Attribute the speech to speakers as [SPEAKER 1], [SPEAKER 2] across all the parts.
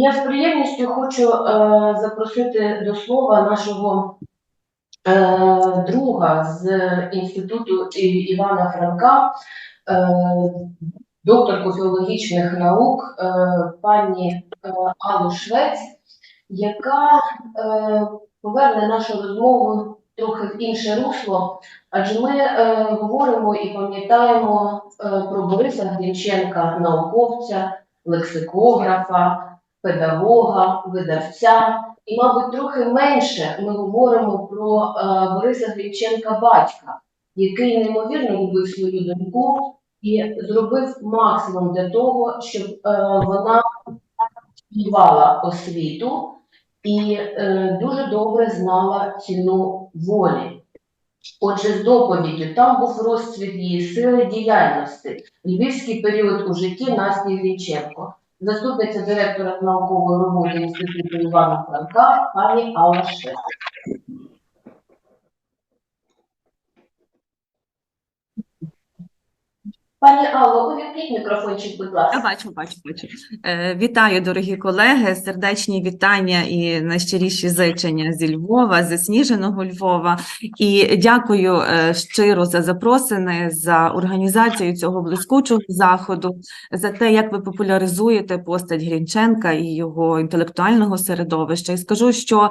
[SPEAKER 1] Я з приємністю хочу е, запросити до слова нашого е, друга з інституту Івана Франка, е, докторку філологічних наук, е, пані е, Аллу Швець, яка е, поверне нашу розмову трохи в інше русло, адже ми е, говоримо і пам'ятаємо е, про Бориса Грінченка, науковця, лексикографа, педагога, видавця. І, мабуть, трохи менше ми говоримо про е, Бориса Грінченка батька, який неймовірно любив свою доньку і зробив максимум для того, щоб е, вона співала освіту і е, дуже добре знала ціну волі. Отже, з доповіддю там був розцвіт її сили діяльності, львівський період у житті Насті Грінченко, заступниця директора наукової роботи Інституту Івана Франка, пані Алла Швець. Пані Алло, увімкніть мікрофончик, будь
[SPEAKER 2] Я
[SPEAKER 1] ласка.
[SPEAKER 2] бачу, бачу, бачу. Е, Вітаю, дорогі колеги, сердечні вітання і найщиріші зичення зі Львова, зі сніженого Львова. І дякую е, щиро за запросини, за організацію цього блискучого заходу, за те, як ви популяризуєте постать Грінченка і його інтелектуального середовища. І скажу, що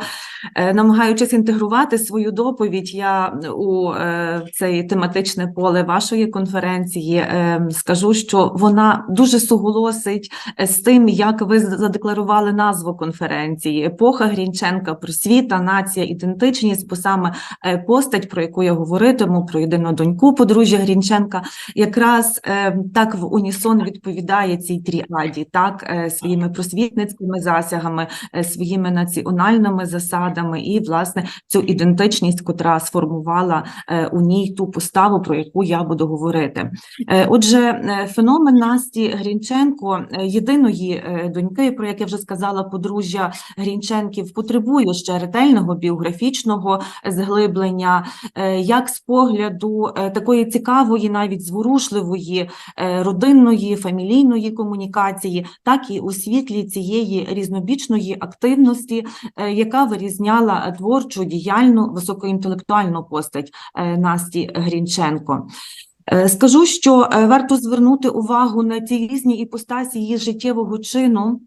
[SPEAKER 2] е, намагаючись інтегрувати свою доповідь, я у е, це тематичне поле вашої конференції скажу, що вона дуже суголосить е, з тим, як ви задекларували назву конференції Епоха Грінченка, просвіта, нація, ідентичність, бо саме е, постать, про яку я говоритиму, про єдину доньку подружжя Грінченка, якраз е, так в унісон відповідає цій тріаді, так е, своїми просвітницькими засягами, своїми національними засадами і власне цю ідентичність, котра сформувала у ній ту поставу, про яку я буду говорити. Отже, е, феномен Насті Грінченко, е, єдиної е, доньки, про яке вже сказала подружжя Грінченків, потребує ще ретельного біографічного зглиблення, як з погляду такої цікавої, навіть зворушливої родинної, фамілійної комунікації, так і у світлі цієї різнобічної активності, яка вирізняла творчу, діяльну, високоінтелектуальну постать Насті Грінченко. Е, Скажу, що е, варто звернути увагу на ті різні іпостасі її життєвого чину,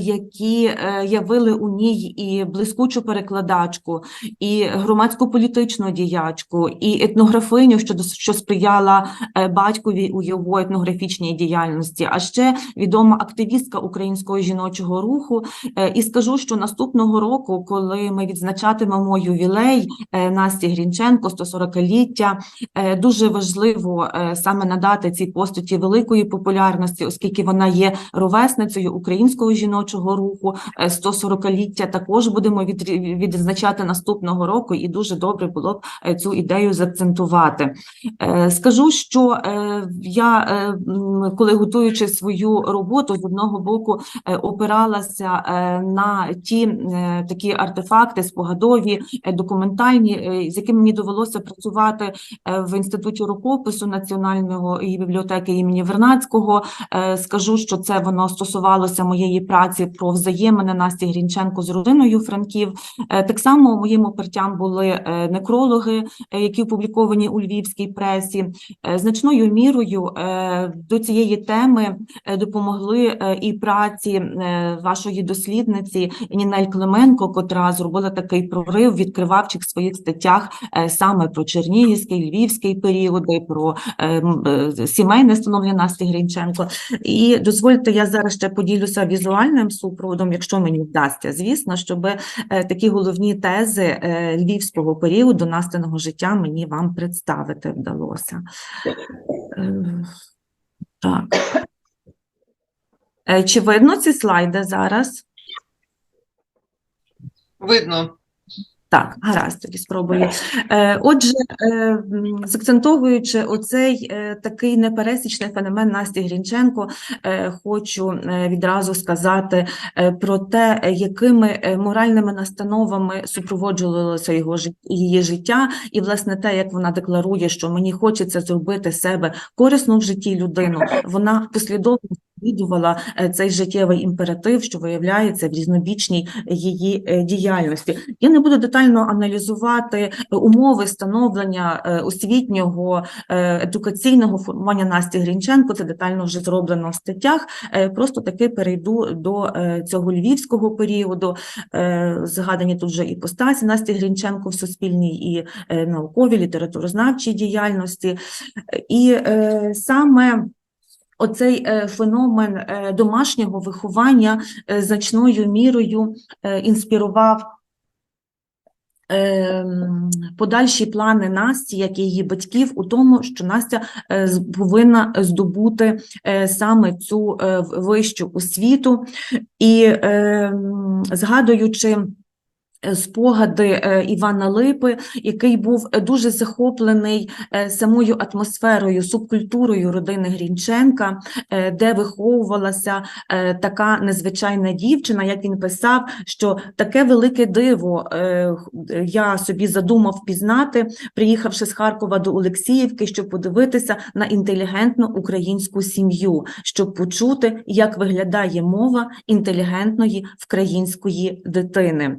[SPEAKER 2] які е, явили у ній і блискучу перекладачку, і громадську політичну діячку, і етнографиню, що, що сприяла е, батькові у його етнографічній діяльності, а ще відома активістка українського жіночого руху. Е, І скажу, що наступного року, коли ми відзначатимемо ювілей е, Насті Грінченко, 140-ліття, Е, Дуже важливо е, саме надати цій постаті великої популярності, оскільки вона є ровесницею українського жіночого руху. Е, 140-ліття також будемо відзначати наступного року, і дуже добре було б е, цю ідею заакцентувати. Е, Скажу, що е, я, е, коли готуючи свою роботу, з одного боку е, опиралася е, на ті е, такі артефакти спогадові, е, документальні, е, з якими мені довелося працювати е, в інституті рукопису національного бібліотеки імені Вернадського. Е, Скажу, що це воно стосувалося моєї праці про взаємини Насті Грінченко з родиною Франків. Е, Так само моїм опертям були е, некрологи, е, які опубліковані у львівській пресі. Значною мірою до цієї теми допомогли і праці вашої дослідниці Нінель Клименко, котра зробила такий прорив, відкривавши в своїх статтях саме про Чернігівський, Львівський періоди, про сімейне становлення Насті Грінченко. І дозвольте, я зараз ще поділюся візуальним супроводом, якщо мені вдасться, звісно, щоб е, такі головні тези е, львівського періоду Настиного життя мені вам представити вдалося. Е, Так. Чи видно ці слайди зараз?
[SPEAKER 3] Видно.
[SPEAKER 2] Так, гаразд, тоді спробую. Е, Отже, е, закцентовуючи оцей е, такий непересічний феномен Насті Грінченко, хочу відразу сказати про те, якими моральними настановами супроводжувалося його її життя, і власне те, як вона декларує, що мені хочеться зробити себе корисну в житті людину. Вона послідовно відвідувала е, цей життєвий імператив, що виявляється в різнобічній її е, діяльності. Я не буду детально аналізувати е, умови становлення освітнього едукаційного формування Насті Грінченко. Це детально вже зроблено в статтях. Просто таки перейду до цього львівського періоду. Згадані тут вже і постаті Насті Грінченко в суспільній і науковій, літературознавчій діяльності. І саме Оцей е, феномен е, домашнього виховання е, значною мірою інспірував ем, подальші плани Насті, як і її батьків, у тому, що Настя повинна здобути саме цю вищу освіту. І ем, згадуючи спогади е, Івана Липи, який був е, дуже захоплений е, самою атмосферою, субкультурою родини Грінченка, е, де виховувалася е, така незвичайна дівчина, як він писав, що таке велике диво е, е, я собі задумав пізнати, приїхавши з Харкова до Олексіївки, щоб подивитися на інтелігентну українську сім'ю, щоб почути, як виглядає мова інтелігентної української дитини.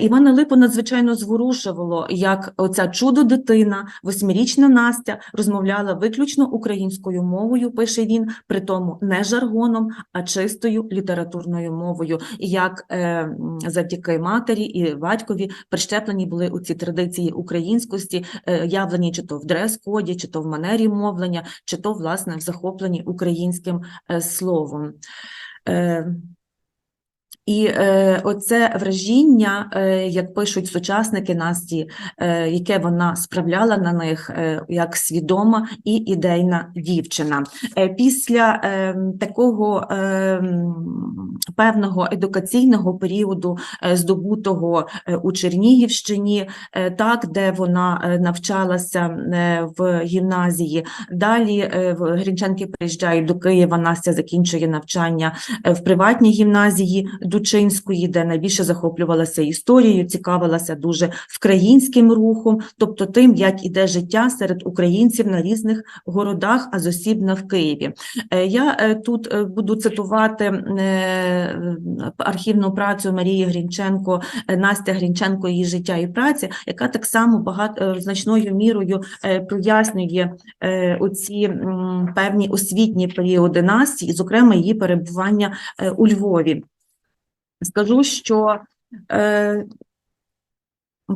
[SPEAKER 2] Івана Липу надзвичайно зворушувало, як оця чудо-дитина, восьмирічна Настя, розмовляла виключно українською мовою, пише він, при тому не жаргоном, а чистою літературною мовою. Як е, завдяки матері і батькові прищеплені були у ці традиції українськості, е, явлені чи то в дрес-коді, чи то в манері мовлення, чи то, власне, в захопленні українським е, словом. Е, і е, оце вражіння, е, як пишуть сучасники Насті, е, яке вона справляла на них е, як свідома і ідейна дівчина. Е, після е, такого е, певного едукаційного періоду, е, здобутого е, у Чернігівщині, е, так, де вона е, навчалася е, в гімназії. Далі в Грінченки приїжджають до Києва, Настя закінчує навчання в приватній гімназії Дучинської, де найбільше захоплювалася історією, цікавилася дуже вкраїнським рухом, тобто тим, як іде життя серед українців на різних городах, а зосібно в Києві. Е, Я е, тут е, буду цитувати архівну працю Марії Грінченко, Настя Грінченко, її життя і праця, яка так само багато значною мірою прояснює оці певні освітні періоди Насті, і, зокрема, її перебування у Львові. Скажу, що е,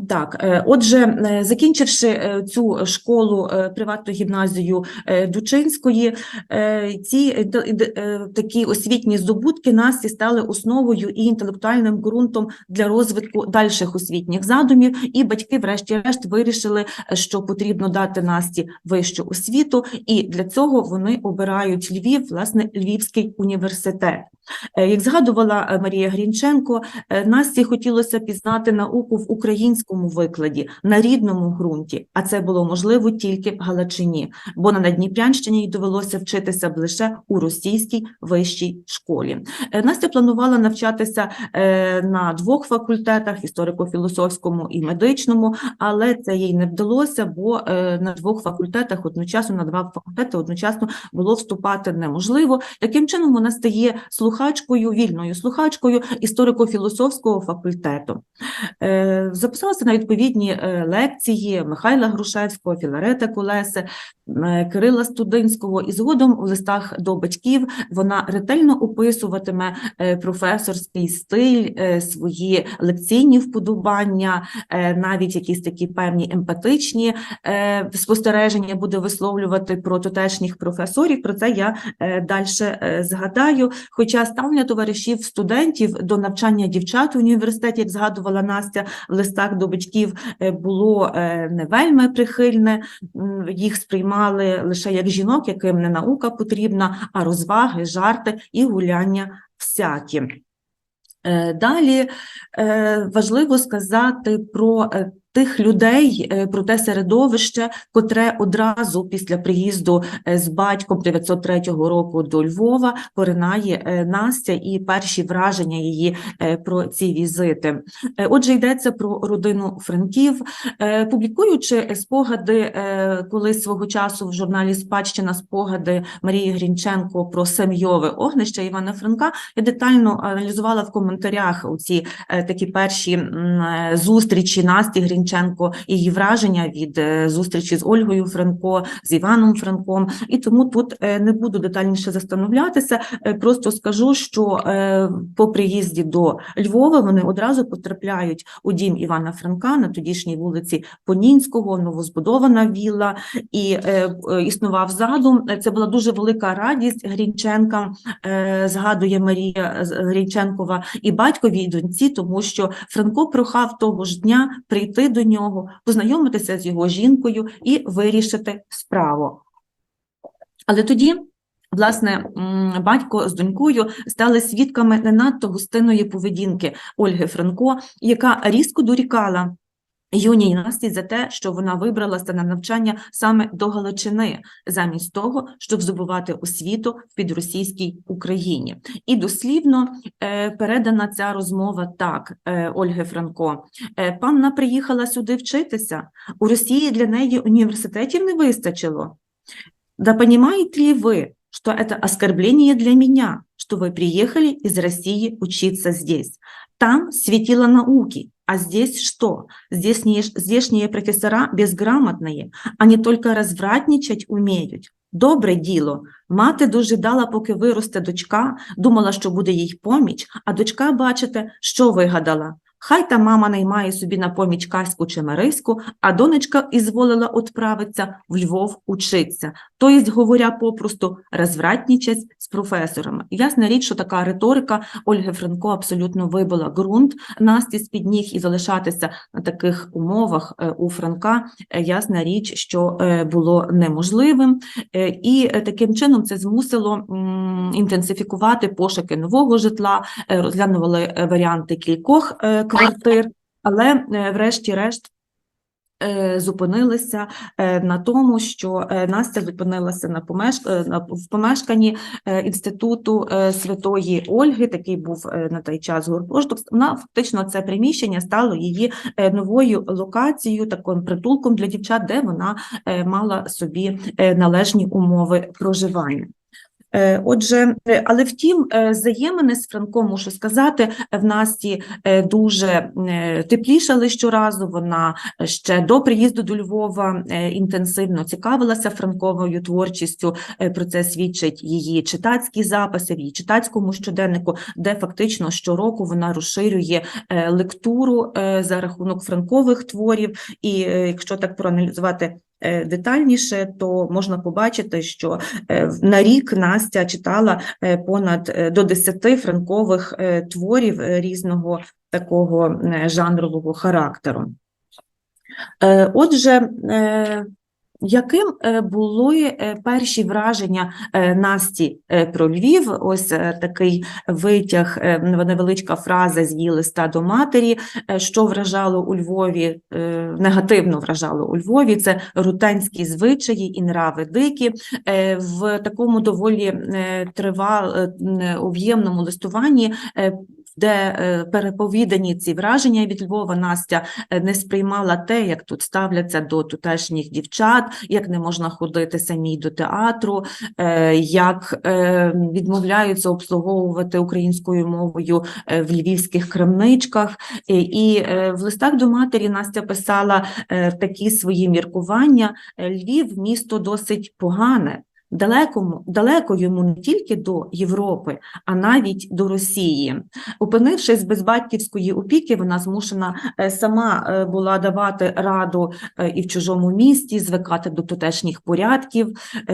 [SPEAKER 2] так, е, отже, е, закінчивши е, цю школу, приватну гімназію Дучинської, ці такі освітні здобутки Насті стали основою і інтелектуальним ґрунтом для розвитку дальших освітніх задумів, і батьки, врешті-решт, вирішили, що потрібно дати Насті вищу освіту, і для цього вони обирають Львів, власне, Львівський університет. Як згадувала Марія Грінченко, Насті хотілося пізнати науку в українському викладі, на рідному ґрунті, а це було можливо тільки в Галичині, бо на Надніпрянщині їй довелося вчитися лише у російській вищій школі. Е, Настя планувала навчатися е, на двох факультетах історико-філософському і медичному, але це їй не вдалося, бо е, на двох факультетах одночасно на два факультети одночасно було вступати неможливо. Таким чином вона стає слухачкою, вільною слухачкою історико-філософського факультету. Е, Записалася на відповідні е, лекції Михайла Грушевського, Філарета Кулеси, е, Кирила Студинського, і згодом у листах до батьків вона ретельно описуватиме е, професорський стиль, свої лекційні вподобання, навіть якісь такі певні емпатичні спостереження буде висловлювати про тутешніх професорів. Про це я далі згадаю. Хоча ставлення товаришів студентів до навчання дівчат у університеті, як згадувала Настя в листах до батьків, е, було е, не вельми прихильне. Їх сприймали лише як жінок, яким не наука потрібна, а розваги, жарти і гуляння всякі. Е, Далі важливо сказати про тих людей, е, про те середовище, котре одразу після приїзду е, з батьком 903 року до Львова поринає е, Настя і перші враження її про ці візити. Отже, йдеться про родину Франків. Публікуючи спогади колись свого часу в журналі Спадщина спогади Марії Грінченко про семйове огнище Івана Франка, я детально аналізувала в коментарях ці такі перші зустрічі Насті Грінченко і її враження від е, зустрічі з Ольгою Франко, з Іваном Франком. І тому тут е, не буду детальніше застановлятися. е, Просто скажу, що по приїзді до Львова вони одразу потрапляють у дім Івана Франка на тодішній вулиці Понінського, новозбудована вілла, і існував задум. Це була дуже велика радість Грінченка, згадує Марія Грінченкова, і батькові, і доньці, тому що Франко прохав того ж дня прийти до нього, познайомитися з його жінкою і вирішити справу. Але тоді, власне, батько з донькою стали свідками не надто гостинної поведінки Ольги Франко, яка різко дорікала юній Насті за те, що вона вибралася на навчання саме до Галичини, замість того, щоб здобувати освіту в підросійській Україні. І дослівно е, передана ця розмова так, е, Ольги Франко. Е, Панна приїхала сюди вчитися. У Росії для неї університетів не вистачило. Да понимаете ли вы, что это оскорбление для меня, что вы приехали из России учиться здесь? Там светило науки, а здесь что? Здесь не- здешние профессора безграмотные, они только развратничать умеють. Добре діло. Мати дожидала, поки виросте дочка, думала, що буде їй поміч, а дочка, бачите, що вигадала. Хай та мама наймає собі на поміч Каську чи Мариску, а донечка ізволила відправитися в Львов учиться. Тобто, говоря попросту, розвратнічать з професорами. Ясна річ, що така риторика Ольги Франко абсолютно вибила ґрунт Насті з-під ніг і залишатися на таких умовах е, у Франка, е, ясна річ, що е, було неможливим. І таким чином це змусило інтенсифікувати пошуки нового житла, розглянули е, варіанти кількох квартир, але врешті-решт зупинилися е, на тому, що е, Настя зупинилася на помеш... е, в помешканні е, інституту е, Святої Ольги, такий був е, на той час гуртожиток. Вона фактично це приміщення стало її е, новою локацією, таким притулком для дівчат, де вона е, мала собі е, належні умови проживання. Е, Отже, е, але втім, е, взаємини з Франком, мушу сказати, в Насті дуже теплішали щоразу. Вона ще до приїзду до Львова інтенсивно цікавилася Франковою творчістю. Про це свідчать її читацькі записи в її читацькому щоденнику, де фактично щороку вона розширює лектуру за рахунок франкових творів. І якщо так проаналізувати детальніше, то можна побачити, що е, на рік Настя читала е, понад е, до 10 франкових е, творів е, різного такого е, жанрового характеру. Е, Отже, е, яким е, були е, перші враження е, Насті про Львів? Ось такий витяг, невеличка фраза з її листа до матері, що вражало у Львові, негативно вражало у Львові, це рутенські звичаї і нрави дикі. В такому доволі тривал, об'ємному листуванні де е, переповідані ці враження від Львова, Настя е, не сприймала те, як тут ставляться до тутешніх дівчат, як не можна ходити самій до театру, е, як відмовляються обслуговувати українською мовою в львівських крамничках. І в листах до матері Настя писала такі свої міркування. Львів місто досить погане. Далеко, далеко йому не тільки до Європи, а навіть до Росії. Опинившись без батьківської опіки, вона змушена е, сама е, була давати раду е, і в чужому місті, звикати до тутешніх порядків,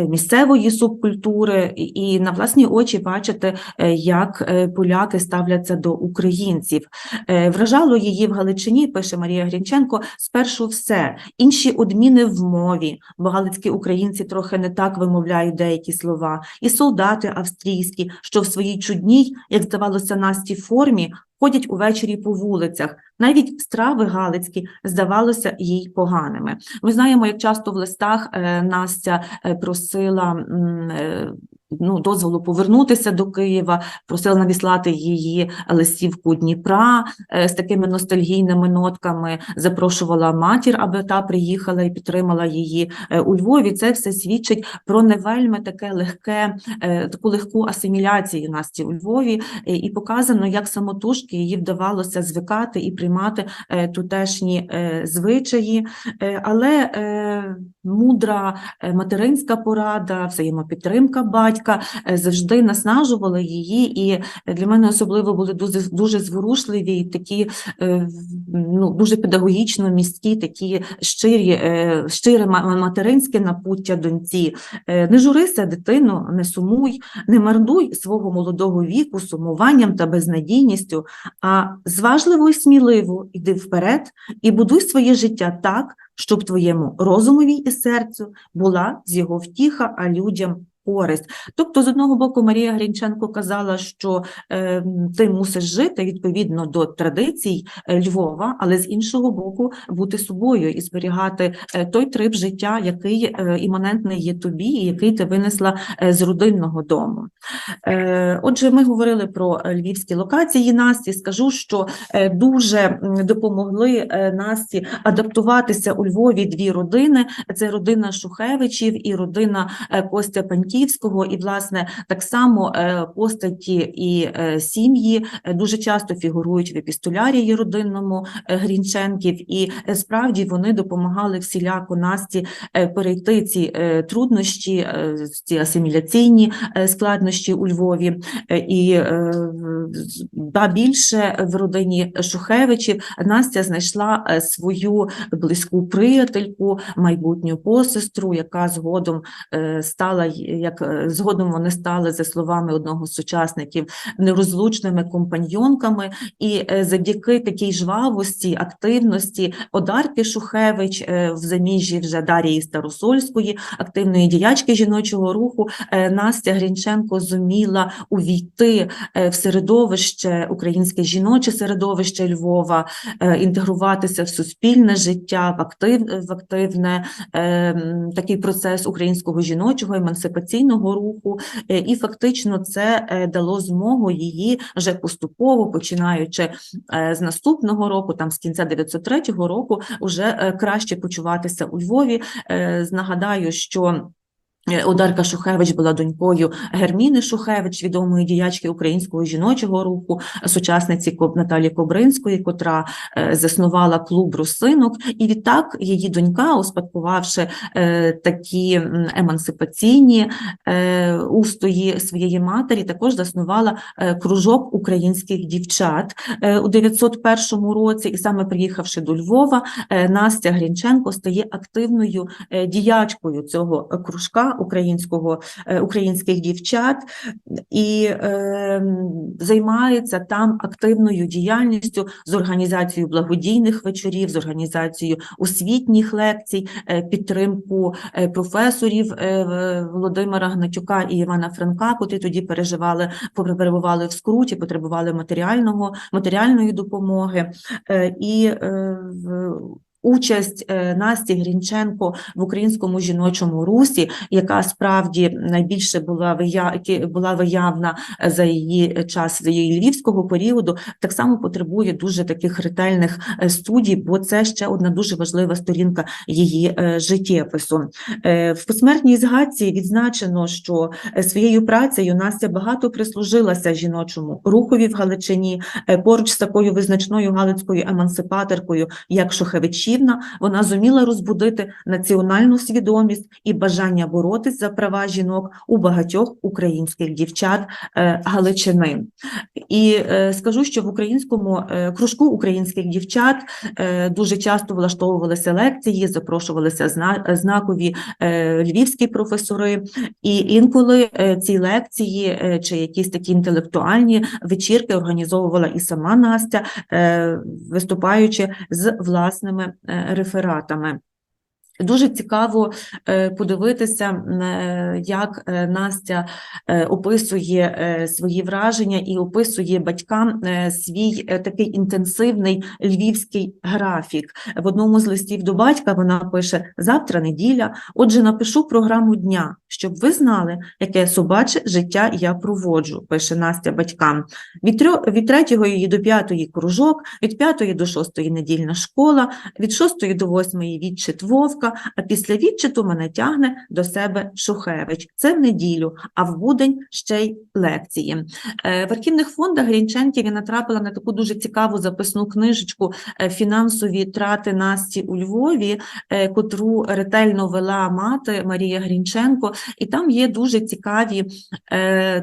[SPEAKER 2] місцевої субкультури, і- на власні очі бачити, як поляки ставляться до українців. Вражало її в Галичині, пише Марія Грінченко, спершу все. Інші одміни в мові, бо галицькі українці трохи не так вимовляють пам'ятають деякі слова, і солдати австрійські, що в своїй чудній, як здавалося, Насті формі, ходять увечері по вулицях. Навіть страви галицькі здавалося їй поганими. Ми знаємо, як часто в листах е, Настя е, просила е, ну, дозволу повернутися до Києва, просила надіслати її листівку Дніпра е, з такими ностальгійними нотками, запрошувала матір, аби та приїхала і підтримала її е, у Львові. Це все свідчить про не вельми таке легке, е, таку легку асиміляцію Насті у Львові, і показано, як самотужки їй вдавалося звикати і приймати тутешні звичаї, але мудра материнська порада, взаємопідтримка батька е, завжди наснажували її, і для мене особливо були дуже, дуже зворушливі і такі е, ну, дуже педагогічно місткі, такі щирі, е, щире материнське напуття доньці. Е, Не журися, дитино, не сумуй, не марнуй свого молодого віку сумуванням та безнадійністю, а зважливо і сміливо йди вперед і будуй своє життя так, щоб твоєму розумові і серцю була з його втіха, а людям користь. Тобто, з одного боку, Марія Грінченко казала, що е, ти мусиш жити відповідно до традицій е, Львова, але з іншого боку, бути собою і зберігати е, той трип життя, який е, іманентний є тобі, і який ти винесла з родинного дому. Е, Отже, ми говорили про львівські локації Насті. Скажу, що дуже допомогли Насті адаптуватися у Львові дві родини. Це родина Шухевичів і родина Костя Паньківського. І, власне, так само е, постаті і е, сім'ї е, дуже часто фігурують в епістолярії родинному Грінченків, і справді вони допомагали всіляко Насті перейти ці труднощі, ці асиміляційні складнощі у Львові. І ба більше в родині Шухевичів Настя знайшла свою близьку приятельку, майбутню посестру, яка згодом стала, як е, згодом вони стали, за словами одного з сучасників, нерозлучними компаньйонками. І е, завдяки такій жвавості, активності Одарки Шухевич е, в заміжжі вже Дарії Старосольської, активної діячки жіночого руху, Настя Грінченко зуміла увійти в середовище, українське жіноче середовище Львова, інтегруватися в суспільне життя, в, актив, в активне е, такий процес українського жіночого емансипаційного руху. Е, І фактично це е, дало змогу її вже поступово, починаючи е, з наступного року, там з кінця 903 року, вже краще почуватися у Львові. Нагадаю, що Одарка Шухевич була донькою Герміни Шухевич, відомої діячки українського жіночого руху, сучасниці Коб- Наталі Кобринської, котра е, заснувала клуб русинок. І відтак її донька, успадкувавши е, такі емансипаційні е, устої своєї матері, також заснувала е, кружок українських дівчат е, у 901 році. І саме приїхавши до Львова, е, Настя Грінченко стає активною е, діячкою цього е, українського е, українських дівчат і е, займається там активною діяльністю з організацією благодійних вечорів, з організацією освітніх лекцій, е, підтримку е, професорів Володимира Гнатюка і Івана Франка, котрі тоді переживали, перебували в скруті, потребували матеріального матеріальної допомоги. І е, участь е, Насті Грінченко в українському жіночому русі, яка справді найбільше була вия- була виявна е, за її час, за її львівського періоду, так само потребує дуже таких ретельних е, студій, бо це ще одна дуже важлива сторінка її життєпису. В посмертній згадці відзначено, що своєю працею Настя багато прислужилася жіночому рухові в Галичині, поруч з такою визначною галицькою емансипаторкою, як Шухевичівна, вона зуміла розбудити національну свідомість і бажання боротись за права жінок у багатьох українських дівчат е, Галичини. І е, скажу, що в українському е, кружку українських дівчат дуже часто влаштовувалися лекції, запрошувалися знакові львівські професори, і інколи ці лекції чи якісь такі інтелектуальні вечірки організовувала і сама Настя, виступаючи з власними рефератами. Дуже цікаво е, подивитися, е, як е, Настя описує свої враження і описує батькам свій такий інтенсивний львівський графік. В одному з листів до батька вона пише: завтра неділя. Отже, напишу програму дня, щоб ви знали, яке собаче життя я проводжу. пише Настя батькам. Від від 3 до 5 кружок, від 5 до 6 недільна школа, від 6 до 8 відчит Вовка, а після відчиту мене тягне до себе Шухевич. Це в неділю, а в будень ще й лекції. Е, В архівних фондах Грінченків я натрапила на таку дуже цікаву записну книжечку е, «Фінансові трати Насті у Львові», е, котру ретельно вела мати Марія Грінченко, і там є дуже цікаві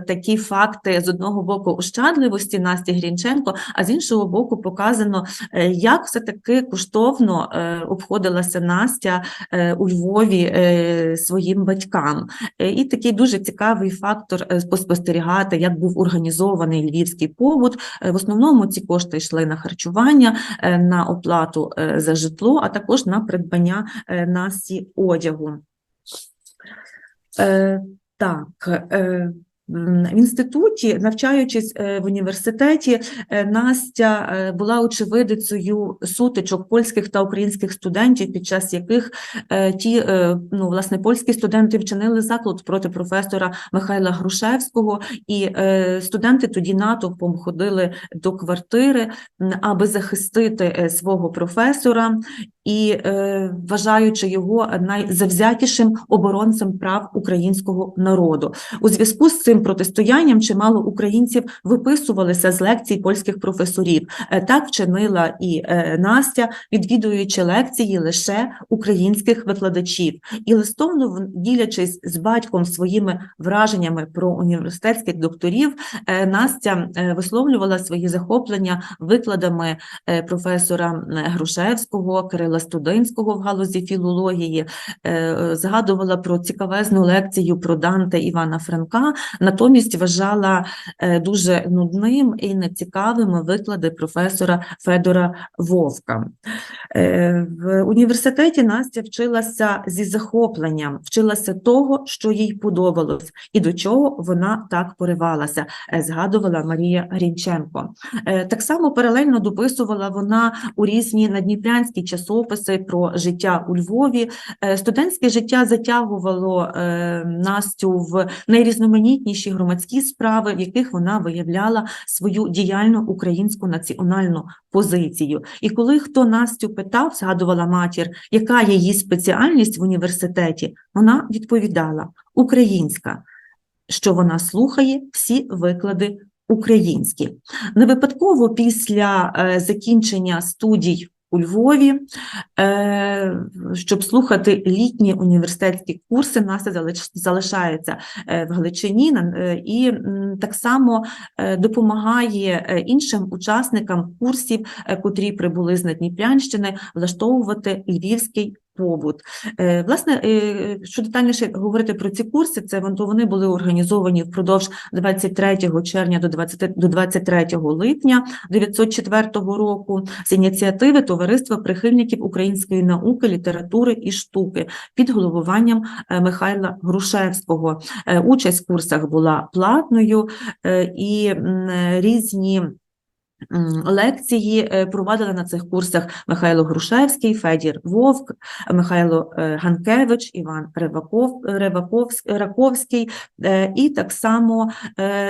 [SPEAKER 2] такі факти з одного боку ощадливості Насті Грінченко, а з іншого боку показано, як все-таки коштовно е, обходилася Настя у Львові е, своїм батькам. Е, І такий дуже цікавий фактор е, поспостерігати, як був організований львівський побут. Е, В основному ці кошти йшли на харчування, е, на оплату е, за житло, а також на придбання е, Насті одягу. Е, Так, е, в інституті, навчаючись е, в університеті, е, Настя е, була очевидицею сутичок польських та українських студентів, під час яких ті, ну, власне, польські студенти вчинили заклад проти професора Михайла Грушевського, і студенти тоді натовпом ходили до квартири, аби захистити свого професора і е, вважаючи його найзавзятішим оборонцем прав українського народу. У зв'язку з цим протистоянням чимало українців виписувалися з лекцій польських професорів. Е, Так вчинила і е, Настя, відвідуючи лекції лише українських викладачів. І листовно, ділячись з батьком своїми враженнями про університетських докторів, е, Настя висловлювала свої захоплення викладами професора Грушевського, Кирила Студинського в галузі філології, е, згадувала про цікавезну лекцію про Данте Івана Франка, натомість вважала е, дуже нудним і нецікавими виклади професора Федора Вовка. Е, В університеті Настя вчилася зі захопленням, вчилася того, що їй подобалось, і до чого вона так поривалася, згадувала Марія Грінченко. Так само паралельно дописувала вона у різні надніпрянські часописи про життя у Львові. Е, Студентське життя затягувало е, Настю в найрізноманітніші громадські справи, в яких вона виявляла свою діяльну українську національну позицію. І коли хто Настю питав, згадувала матір, яка її спеціальність в університеті, вона відповідала українська, що вона слухає всі виклади українські. Не випадково після е, закінчення студій у Львові, е, щоб слухати літні університетські курси, залиш- залишається е, в Галичині е, і так само допомагає іншим учасникам курсів, котрі прибули з Надніпрянщини, влаштовувати львівський побут. Е, Власне, е, що детальніше говорити про ці курси, це то вони були організовані впродовж 23 червня до 20 до 23 липня 904 року з ініціативи Товариства прихильників української науки, літератури і штуки під головуванням е, Михайла Грушевського. Участь в курсах була платною і різні лекції е, провадили на цих курсах Михайло Грушевський, Федір Вовк, Михайло е, Ганкевич, Іван Реваков, Реваковськ- Раковський е, і так само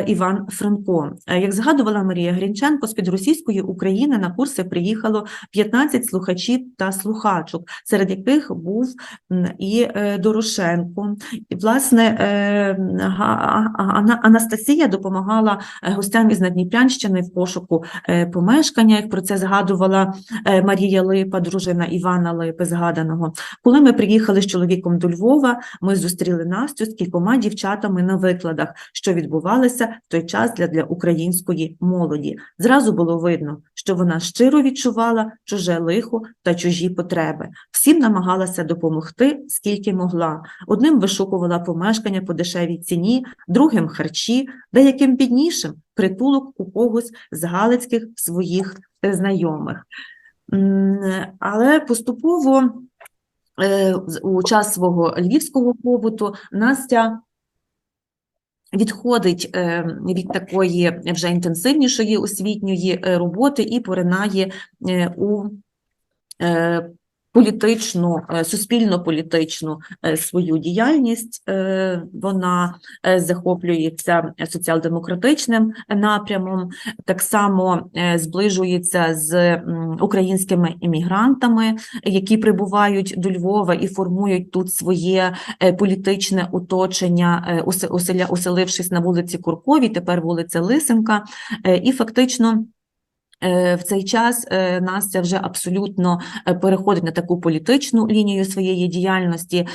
[SPEAKER 2] Іван Франко. Як згадувала Марія Грінченко, з-під російської України на курси приїхало 15 слухачів та слухачок, серед яких був і Дорошенко. І, власне, Анастасія допомагала гостям із Надніпрянщини в пошуку помешкання, як про це згадувала е, Марія Липа, дружина Івана Липи, згаданого. Коли ми приїхали з чоловіком до Львова, ми зустріли Настю з кількома дівчатами на викладах, що відбувалися в той час для, для української молоді. Зразу було видно, що вона щиро відчувала чуже лихо та чужі потреби. Всім намагалася допомогти, скільки могла. Одним вишукувала помешкання по дешевій ціні, другим харчі, деяким біднішим притулок у когось з галицьких своїх знайомих. Але поступово е, у час свого львівського побуту Настя відходить е, від такої вже інтенсивнішої освітньої е, роботи і поринає у політичну, е, суспільно-політичну е, свою діяльність. Е, Вона захоплюється соціал-демократичним напрямом, так само зближується з українськими іммігрантами, які прибувають до Львова і формують тут своє політичне оточення, оселившись на вулиці Курковій, тепер вулиця Лисенка, і фактично. Е, В цей час е, Настя вже абсолютно е, переходить на таку політичну лінію своєї діяльності,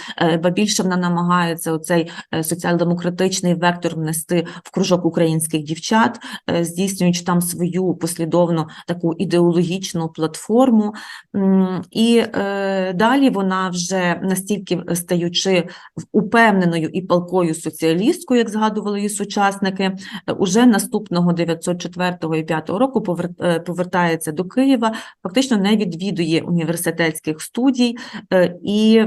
[SPEAKER 2] ба більше вона намагається оцей е, соціал-демократичний вектор внести в кружок українських дівчат, здійснюючи там свою послідовну таку ідеологічну платформу. І далі вона вже настільки стаючи упевненою і палкою соціалісткою, як згадували її сучасники, уже наступного 904 і 5 року повер- е, повертається до Києва, фактично не відвідує університетських студій е, і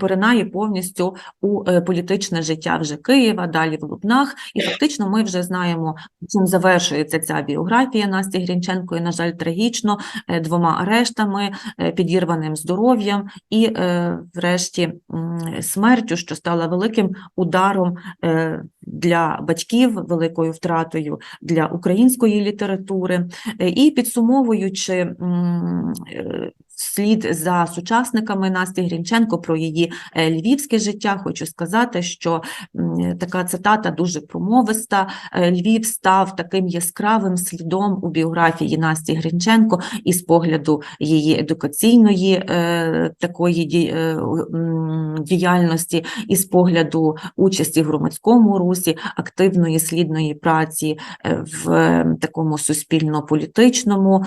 [SPEAKER 2] поринає повністю у е, політичне життя вже Києва, далі в Лубнах. І фактично ми вже знаємо, чим завершується ця біографія Насті Грінченко, і, на жаль, трагічно, е, двома арештами, підірваним здоров'ям і, врешті, смертю, що стала великим ударом для батьків, великою втратою для української літератури. Е, І підсумовуючи м, вслід за сучасниками Насті Грінченко про її е, львівське життя, хочу сказати, що така цитата дуже промовиста. Е, Львів став таким яскравим слідом у біографії Насті Грінченко із погляду її едукаційної е, такої діяльності, із погляду участі в громадському русі, активної слідної праці в такому суспільно-політичному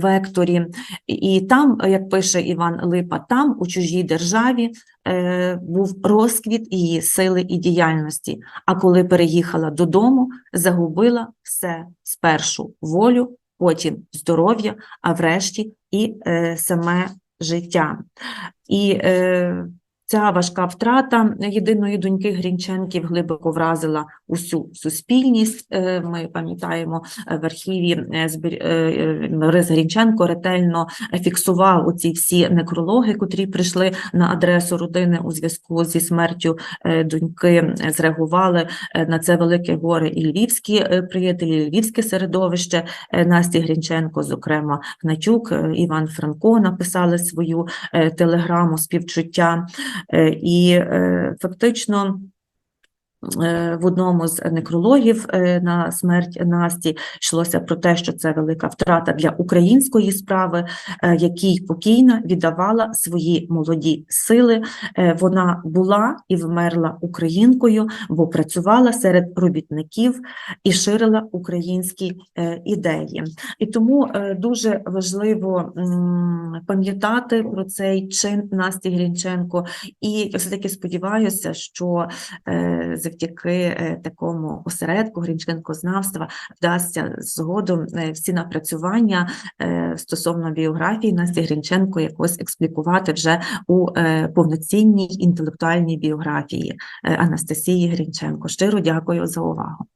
[SPEAKER 2] векторі. І там, як пише Іван Липа, там у чужій державі е, був розквіт її сили і діяльності. А коли переїхала додому, загубила все спершу волю, потім здоров'я, а врешті і е, саме життя. І е, ця важка втрата єдиної доньки Грінченків глибоко вразила усю суспільність. Е, Ми пам'ятаємо е, в архіві е, Борис Грінченко ретельно фіксував оці всі некрологи, котрі прийшли на адресу родини у зв'язку зі смертю доньки. Зреагували на це велике горе і львівські приятелі, і львівське середовище Насті Грінченко, зокрема Гнатюк, е, Іван Франко написали свою телеграму співчуття. Е, І е, фактично в одному з некрологів е, на смерть Насті йшлося про те, що це велика втрата для української справи, е, якій покійна віддавала свої молоді сили. Е, Вона була і вмерла українкою, бо працювала серед робітників і ширила українські е, ідеї. І тому е, дуже важливо пам'ятати про цей чин Насті Грінченко. І все-таки сподіваюся, що е, завдяки е, такому осередку Грінченкознавства вдасться згодом е, всі напрацювання е, стосовно біографії Насті Грінченко якось експлікувати вже у повноцінній інтелектуальній біографії Анастасії Грінченко. Щиро дякую за увагу.